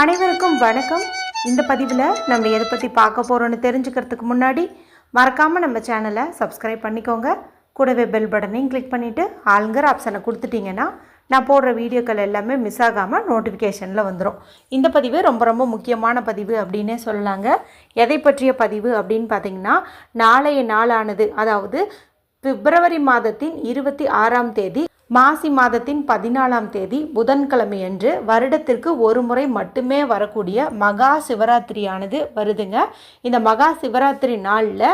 அனைவருக்கும் வணக்கம். இந்த பதிவில் நம்ம எதை பற்றி பார்க்க போகிறோன்னு தெரிஞ்சுக்கிறதுக்கு முன்னாடி மறக்காமல் நம்ம சேனலை சப்ஸ்கிரைப் பண்ணிக்கோங்க. கூடவே பெல் பட்டனையும் கிளிக் பண்ணிவிட்டு ஆளுங்கிற ஆப்ஷனை கொடுத்துட்டிங்கன்னா நான் போடுற வீடியோக்கள் எல்லாமே மிஸ் ஆகாமல் நோட்டிஃபிகேஷனில் வந்துடும் இந்த பதிவு ரொம்ப ரொம்ப முக்கியமான பதிவு அப்படின்னே சொல்லலாங்க. எதை பற்றிய பதிவு அப்படின்னு பார்த்தீங்கன்னா நாளைய நாளானது அதாவது பிப்ரவரி மாதத்தின் இருபத்தி ஆறாம் தேதி மாசி மாதத்தின் பதினாலாம் தேதி புதன்கிழமையன்று வருடத்திற்கு ஒரு முறை மட்டுமே வரக்கூடிய மகா சிவராத்திரியானது வருதுங்க. இந்த மகா சிவராத்திரி நாளில்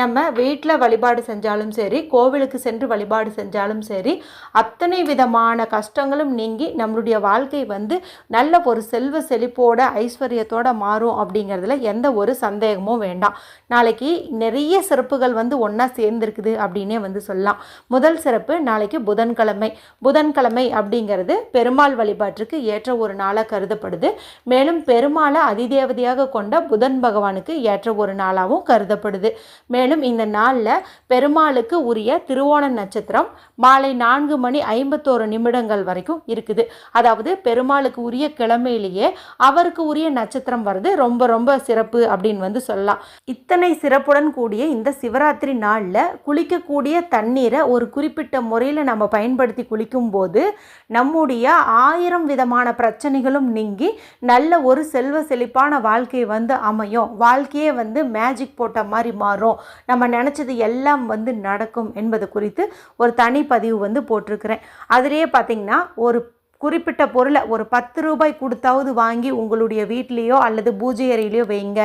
நம்ம வீட்டில் வழிபாடு செஞ்சாலும் சரி கோவிலுக்கு சென்று வழிபாடு செஞ்சாலும் சரி அத்தனை விதமான கஷ்டங்களும் நீங்கி நம்மளுடைய வாழ்க்கை வந்து நல்ல ஒரு செல்வ செழிப்போட ஐஸ்வர்யத்தோட மாறும் அப்படிங்கிறதுல எந்த ஒரு சந்தேகமும் வேண்டாம். நாளைக்கு நிறைய சிறப்புகள் வந்து ஒன்றா சேர்ந்துருக்குது அப்படின்னே வந்து சொல்லலாம். முதல் சிறப்பு நாளைக்கு புதன்கிழமை புதன்கிழமை அப்படிங்கிறது பெருமாள் வழிபாட்டிற்கு ஏற்ற ஒரு நாளாக கருதப்படுது. மேலும் பெருமாளை அதிதேவதையாக கொண்ட புதன் பகவானுக்கு ஏற்ற ஒரு நாளாகவும் கருதப்படுது. மேலும் இந்த நாளில் பெருமாளுக்கு உரிய திருவோண நட்சத்திரம் மாலை நான்கு மணி ஐம்பத்தோரு நிமிடங்கள் வரைக்கும் இருக்குது. அதாவது பெருமாளுக்கு உரிய கிழமையிலேயே அவருக்கு உரிய நட்சத்திரம் வர்றது ரொம்ப ரொம்ப சிறப்பு அப்படின்னு வந்து சொல்லலாம். இத்தனை சிறப்புடன் கூடிய இந்த சிவராத்திரி நாளில் குளிக்கக்கூடிய தண்ணீரை ஒரு குறிப்பிட்ட முறையில் நம்ம பயன்படுத்தி குளிக்கும்போது நம்முடைய ஆயிரம் விதமான பிரச்சனைகளும் நீங்கி நல்ல ஒரு செல்வ செழிப்பான வாழ்க்கை வந்து அமையும். வாழ்க்கையே வந்து மேஜிக் போட்ட மாதிரி மாறும். நம்ம நினச்சது எல்லாம் வந்து நடக்கும் என்பது குறித்து ஒரு தனி பதிவு வந்து போட்டிருக்கிறேன். அதிலேயே பார்த்திங்கன்னா ஒரு குறிப்பிட்ட பொருளை ஒரு பத்து ரூபாய் கொடுத்தாவது வாங்கி உங்களுடைய வீட்லேயோ அல்லது பூஜை அறையிலையோ வைங்க.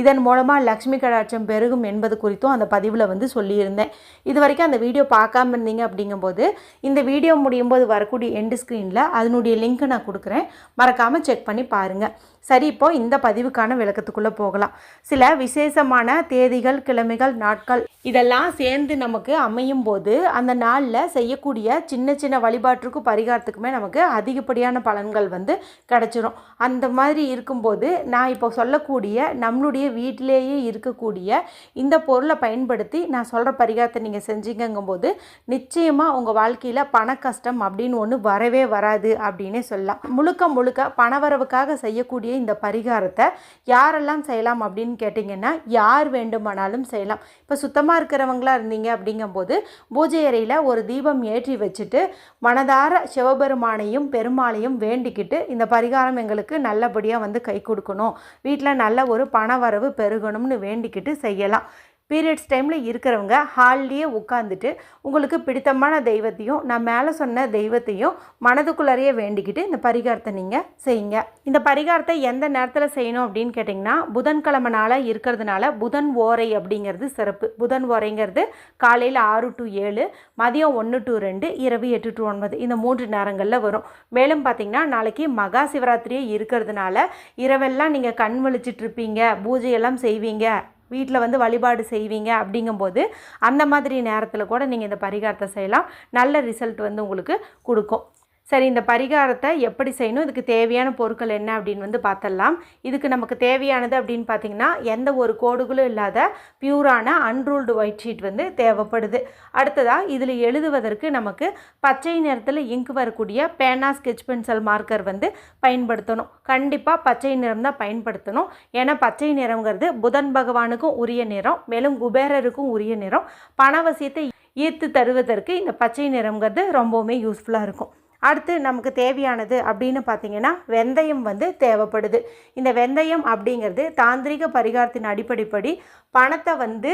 இதன் மூலமாக லக்ஷ்மி கடாட்சம் பெருகும் என்பது குறித்தும் அந்த பதிவில் வந்து சொல்லியிருந்தேன். இது வரைக்கும் அந்த வீடியோ பார்க்காம இருந்தீங்க அப்படிங்கும்போது இந்த வீடியோ முடியும் போது வரக்கூடிய எண்டு ஸ்க்ரீனில் அதனுடைய லிங்க்கை நான் கொடுக்குறேன். மறக்காமல் செக் பண்ணி பாருங்கள் சரி இப்போ இந்த பதிவுக்கான விளக்கத்துக்குள்ளே போகலாம். சில விசேஷமான தேதிகள் கிழமைகள் நாட்கள் இதெல்லாம் சேர்ந்து நமக்கு அமையும் போது அந்த நாளில் செய்யக்கூடிய சின்ன சின்ன வழிபாட்டுக்கும் பரிகாரத்துக்குமே நமக்கு அதிகப்படியான பலன்கள் வந்து கிடச்சிரும். அந்த மாதிரி இருக்கும்போது நான் இப்போ சொல்லக்கூடிய நம்மளுடைய வீட்டிலேயே இருக்கக்கூடிய இந்த பொருளை பயன்படுத்தி நான் சொல்கிற பரிகாரத்தை நீங்கள் செஞ்சீங்கங்கும்போது நிச்சயமாக உங்கள் வாழ்க்கையில் பண கஷ்டம் அப்படின்னு ஒன்று வரவே வராது அப்படின்னே சொல்லலாம். முழுக்க முழுக்க பணவரவுக்காக செய்யக்கூடிய இந்த பரிகாரத்தை யாரெல்லாம் செய்யலாம் அப்படின்னு கேட்டிங்கன்னா யார் வேண்டுமானாலும் செய்யலாம். இப்போ சுத்தமாக இருக்கிறவங்களா இருந்தீங்க அப்படிங்கும்போது பூஜை அறையில் ஒரு தீபம் ஏற்றி வச்சுட்டு மனதார சிவபெருமானையும் பெருமாளையும் வேண்டிக்கிட்டு இந்த பரிகாரம் எங்களுக்கு நல்லபடியாக வந்து கை கொடுக்கணும். வீட்டில் நல்ல ஒரு பண வரவு பெருகணும்னு வேண்டிக்கிட்டு செய்யலாம். பீரியட்ஸ் டைமில் இருக்கிறவங்க ஹால்லேயே உட்காந்துட்டு உங்களுக்கு பிடித்தமான தெய்வத்தையும் நான் மேலே சொன்ன தெய்வத்தையும் மனதுக்குள்ளாரையே வேண்டிக்கிட்டு இந்த பரிகாரத்தை நீங்கள் செய்யுங்க. இந்த பரிகாரத்தை எந்த நேரத்தில் செய்யணும் அப்படின்னு கேட்டிங்கன்னா புதன்கிழமை நாளாக இருக்கிறதுனால புதன் ஓரை அப்படிங்கிறது சிறப்பு. புதன் ஓரைங்கிறது காலையில் ஆறு டு ஏழு மதியம் ஒன்று டு ரெண்டு இரவு எட்டு டு ஒன்பது இந்த மூன்று நேரங்களில் வரும். மேலும் பார்த்திங்கன்னா நாளைக்கு மகா சிவராத்திரியே இருக்கிறதுனால இரவெல்லாம் நீங்கள் கண் விழிச்சிட்டு இருப்பீங்க பூஜையெல்லாம் செய்வீங்க. வீட்டில் வந்து வழிபாடு செய்வீங்க அப்படிங்கும்போது அந்த மாதிரி நேரத்தில் கூட நீங்கள் இந்த பரிகாரத்தை செய்யலாம். நல்ல ரிசல்ட் வந்து உங்களுக்கு கொடுக்கும். சரி இந்த பரிகாரத்தை எப்படி செய்யணும்? இதுக்கு தேவையான பொருட்கள் என்ன அப்படின்னு வந்து பார்த்துடலாம் இதுக்கு நமக்கு தேவையானது அப்படின்னு பார்த்தீங்கன்னா எந்த ஒரு கோடுகளும் இல்லாத பியூரான அன்ரூல்டு ஒயிட் ஷீட் வந்து தேவைப்படுது. அடுத்ததாக இதில் எழுதுவதற்கு நமக்கு பச்சை நிறத்தில் இங்கு வரக்கூடிய பேனா ஸ்கெச் பென்சில் மார்க்கர் வந்து பயன்படுத்தணும். கண்டிப்பாக பச்சை நிறம் தான் பயன்படுத்தணும். ஏன்னா பச்சை நிறங்கிறது புதன் பகவானுக்கும் உரிய நிறம் மேலும் குபேரருக்கும் உரிய நிறம். பணவசியத்தை ஈர்த்து தருவதற்கு இந்த பச்சை நிறங்கிறது ரொம்பவுமே யூஸ்ஃபுல்லாக இருக்கும். அடுத்து நமக்கு தேவையானது அப்படின்னு பார்த்தீங்கன்னா வெந்தயம் வந்து தேவைப்படுது. இந்த வெந்தயம் அப்படிங்கிறது தாந்திரிக பரிகாரத்தின் அடிப்படைப்படி பணத்தை வந்து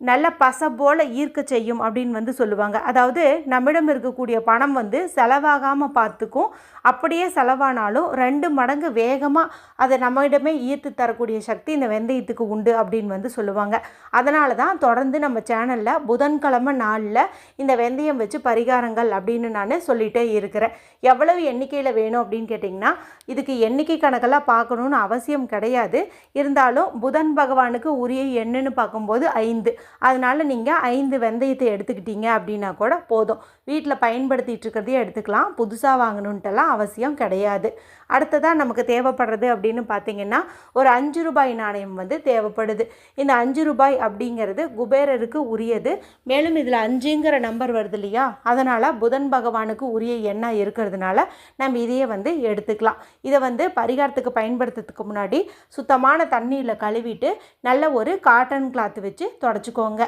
நல்ல பசை போல் ஈர்க்க செய்யும் அப்படின்னு வந்து சொல்லுவாங்க. அதாவது நம்மிடம் இருக்கக்கூடிய பணம் வந்து செலவாகாமல் பார்த்துக்கும். அப்படியே செலவானாலும் ரெண்டு மடங்கு வேகமாக அதை நம்மிடமே ஈர்த்து தரக்கூடிய சக்தி இந்த வெந்தயத்துக்கு உண்டு அப்படின்னு வந்து சொல்லுவாங்க. அதனால தான் தொடர்ந்து நம்ம சேனலில் புதன்கிழமை நாளில் இந்த வெந்தயம் வச்சு பரிகாரங்கள் அப்படின்னு நான் சொல்லிகிட்டே இருக்கிறேன். எவ்வளவு எண்ணிக்கையில் வேணும் அப்படின்னு கேட்டிங்கன்னா இதுக்கு எண்ணிக்கை கணக்கெல்லாம் பார்க்கணுன்னு அவசியம் கிடையாது. இருந்தாலும் புதன் பகவானுக்கு உரிய எண்ணுன்னு பார்க்கும்போது ஐந்து. அதனால் நீங்கள் ஐந்து வெந்தயத்தை எடுத்துக்கிட்டீங்க அப்படின்னா கூட போதும். வீட்டில் பயன்படுத்திட்டு இருக்கிறதையே எடுத்துக்கலாம். புதுசாக வாங்கணுன்ட்டெல்லாம் அவசியம் கிடையாது. அடுத்ததாக நமக்கு தேவைப்படுறது அப்படின்னு பார்த்தீங்கன்னா ஒரு அஞ்சு ரூபாய் நாணயம் வந்து தேவைப்படுது. இந்த அஞ்சு ரூபாய் அப்படிங்கிறது குபேரருக்கு உரியது. மேலும் இதில் அஞ்சுங்கிற நம்பர் வருது இல்லையா? அதனால் புதன் பகவானுக்கு உரிய எண்ணெய் இருக்கிறதுனால நம்ம இதையே வந்து எடுத்துக்கலாம். இதை வந்து பரிகாரத்துக்கு பயன்படுத்துறதுக்கு முன்னாடி சுத்தமான தண்ணியில் கழுவிட்டு நல்ல ஒரு காட்டன் கிளாத் வச்சு தொடச்சிக்கோங்க.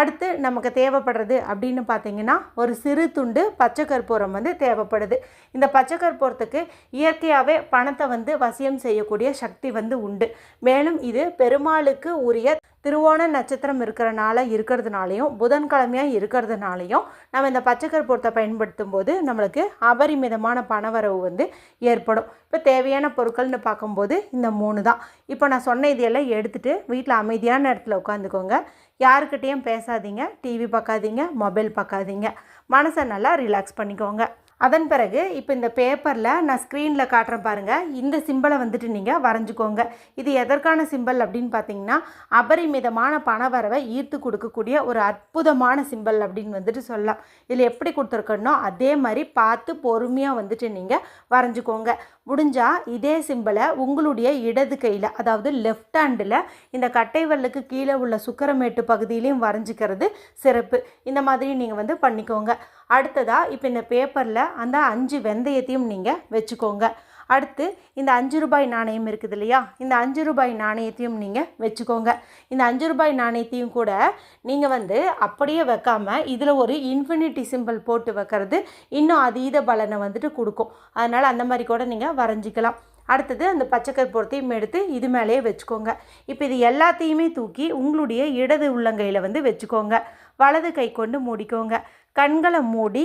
அடுத்து நமக்கு தேவைப்படுறது அப்படின்னு பார்த்தீங்கன்னா ஒரு சிறு துண்டு பச்சை கற்பூரம் வந்து தேவைப்படுது. இந்த பச்சை கற்பூரத்துக்கு இயற்கையாகவே பணத்தை வந்து வசியம் செய்யக்கூடிய சக்தி வந்து உண்டு. மேலும் இது பெருமாளுக்கு உரிய திருவோண நட்சத்திரம் இருக்கிறனால இருக்கிறதுனாலையும் புதன்கிழமையாக இருக்கிறதுனாலையும் நம்ம இந்த பச்சைக்கற்பூரத்தை பயன்படுத்தும் போது நம்மளுக்கு அபரிமிதமான பணவரவு வந்து ஏற்படும். இப்போ தேவையான பொருட்கள்னு பார்க்கும்போது இந்த மூணு தான் இப்போ நான் சொன்ன இதையெல்லாம் எடுத்துகிட்டு வீட்டில் அமைதியான இடத்துல உட்காந்துக்கோங்க. யாருக்கிட்டேயும் பேசாதீங்க. டிவி பார்க்காதீங்க. மொபைல் பார்க்காதீங்க. மனசை நல்லா ரிலாக்ஸ் பண்ணிக்கோங்க. அதன் பிறகு இப்போ இந்த பேப்பரில் நான் ஸ்க்ரீனில் காட்டுறேன் பாருங்கள் இந்த சிம்பிளை வந்துட்டு நீங்கள் வரைஞ்சிக்கோங்க. இது எதற்கான சிம்பிள் அப்படின்னு பார்த்தீங்கன்னா அபரிமிதமான பணவரவை ஈர்த்து கொடுக்கக்கூடிய ஒரு அற்புதமான சிம்பிள் அப்படின்னு வந்துட்டு சொல்லலாம். இதில் எப்படி கொடுத்துருக்கணும் அதே மாதிரி பார்த்து பொறுமையாக வந்துட்டு நீங்கள் வரைஞ்சிக்கோங்க. முடிஞ்சால் இதே சிம்பிளை உங்களுடைய இடது கையில் அதாவது லெஃப்ட் ஹேண்டில் இந்த கட்டைவல்லுக்கு கீழே உள்ள சுக்கரமேட்டு பகுதியிலையும் வரைஞ்சிக்கிறது சிறப்பு. இந்த மாதிரி நீங்கள் வந்து பண்ணிக்கோங்க. அடுத்ததாக இப்போ இந்த பேப்பரில் அந்த அஞ்சு வெந்தயத்தையும் நீங்கள் வச்சுக்கோங்க. அடுத்து இந்த அஞ்சு ரூபாய் நாணயம் இருக்குது இல்லையா? இந்த அஞ்சு ரூபாய் நாணயத்தையும் நீங்கள் வச்சுக்கோங்க. இந்த அஞ்சு ரூபாய் நாணயத்தையும் கூட நீங்கள் வந்து அப்படியே வைக்காமல் இதில் ஒரு இன்ஃபினிட்டி சிம்பிள் போட்டு வைக்கிறது இன்னும் அதீத பலனை வந்துட்டு கொடுக்கும். அதனால் அந்த மாதிரி கூட நீங்கள் வரைஞ்சிக்கலாம். அடுத்தது அந்த பச்சைக்கற்பூரத்தையும் எடுத்து இது மேலேயே வச்சுக்கோங்க. இப்போ இது எல்லாத்தையுமே தூக்கி உங்களுடைய இடது உள்ளங்கையில் வந்து வச்சுக்கோங்க. வலது கை கொண்டு மூடிக்கோங்க. கண்களை மூடி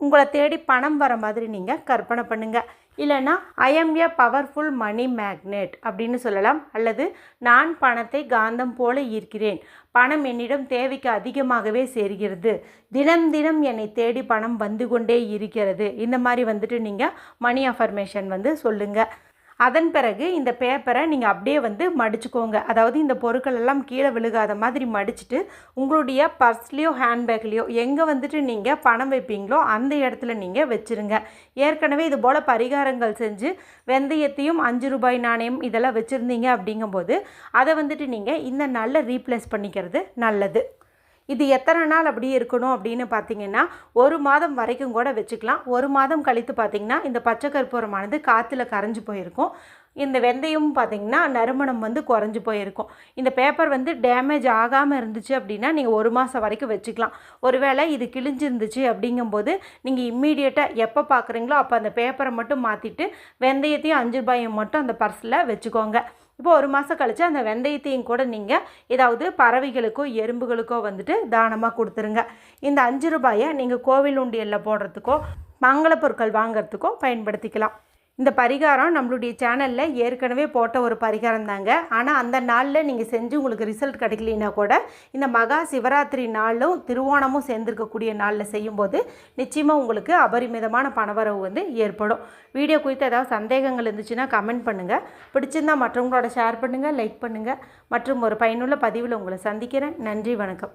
உங்களை தேடி பணம் வர மாதிரி நீங்கள் கற்பனை பண்ணுங்கள் இல்லைன்னா I am a powerful money magnet அப்படின்னு சொல்லலாம். அல்லது நான் பணத்தை காந்தம் போல ஈர்க்கிறேன். பணம் என்னிடம் தேவைக்கு அதிகமாகவே சேர்கிறது. தினம் தினம் என்னை தேடி பணம் வந்து கொண்டே இருக்கிறது. இந்த மாதிரி வந்துட்டு நீங்கள் மணி அஃபர்மேஷன் வந்து சொல்லுங்கள் அதன் பிறகு இந்த பேப்பரை நீங்கள் அப்படியே வந்து மடிச்சுக்கோங்க. அதாவது இந்த பொருட்கள் எல்லாம் கீழே விழுகாத மாதிரி மடிச்சுட்டு உங்களுடைய பர்ஸ்லேயோ ஹேண்ட்பேக்லேயோ எங்கே வந்துட்டு நீங்கள் பணம் வைப்பீங்களோ அந்த இடத்துல நீங்கள் வச்சுருங்க. ஏற்கனவே இது போல் பரிகாரங்கள் செஞ்சு வெந்தயத்தையும் அஞ்சு ரூபாய் நாணயம் இதெல்லாம் வச்சுருந்தீங்க அப்படிங்கும்போது அதை வந்துட்டு நீங்கள் இந்த நாளில் ரீப்ளேஸ் பண்ணிக்கிறது நல்லது. இது எத்தனை நாள் அப்படியே இருக்கணும் அப்படின்னு பார்த்தீங்கன்னா ஒரு மாதம் வரைக்கும் கூட வச்சுக்கலாம். ஒரு மாதம் கழித்து பார்த்தீங்கன்னா இந்த பச்சை கற்பூரமானது காற்றுல கரைஞ்சி போயிருக்கும். இந்த வெந்தயமும் பார்த்தீங்கன்னா நறுமணம் வந்து குறைஞ்சி போயிருக்கும். இந்த பேப்பர் வந்து டேமேஜ் ஆகாமல் இருந்துச்சு அப்படின்னா நீங்கள் ஒரு மாதம் வரைக்கும் வச்சுக்கலாம். ஒருவேளை இது கிழிஞ்சிருந்துச்சு அப்படிங்கும்போது நீங்கள் இம்மீடியட்டாக எப்போ பார்க்குறீங்களோ அப்போ அந்த பேப்பரை மட்டும் மாற்றிட்டு வெந்தயத்தையும் அஞ்சு ரூபாயும் மட்டும் அந்த பர்ஸில் வச்சுக்கோங்க. இப்போ ஒரு மாதம் கழித்து அந்த வெந்தயத்தையும் கூட நீங்கள் ஏதாவது பறவைகளுக்கோ எறும்புகளுக்கோ வந்துட்டு தானமாக கொடுத்துருங்க. இந்த அஞ்சு ரூபாயை நீங்கள் கோவில் உண்டியலில் போடுறதுக்கோ மங்கள பொருட்கள் வாங்கிறதுக்கோ பயன்படுத்திக்கலாம். இந்த பரிகாரம் நம்மளுடைய சேனலில் ஏற்கனவே போட்ட ஒரு பரிகாரம் தாங்க. ஆனால் அந்த நாளில் நீங்கள் செஞ்சு உங்களுக்கு ரிசல்ட் கிடைக்கலனா கூட இந்த மகா சிவராத்திரி நாளும் திருவோணமும் சேர்ந்துருக்கக்கூடிய நாளில் செய்யும்போது நிச்சயமாக உங்களுக்கு அபரிமிதமான பணவரவு வந்து ஏற்படும். வீடியோ குறித்து ஏதாவது சந்தேகங்கள் இருந்துச்சுன்னா கமெண்ட் பண்ணுங்கள் பிடிச்சிருந்தா மற்றவங்களோட ஷேர் பண்ணுங்கள் லைக் பண்ணுங்கள் மற்றும் ஒரு பயனுள்ள பதிவில் உங்களை சந்திக்கிறேன். நன்றி வணக்கம்.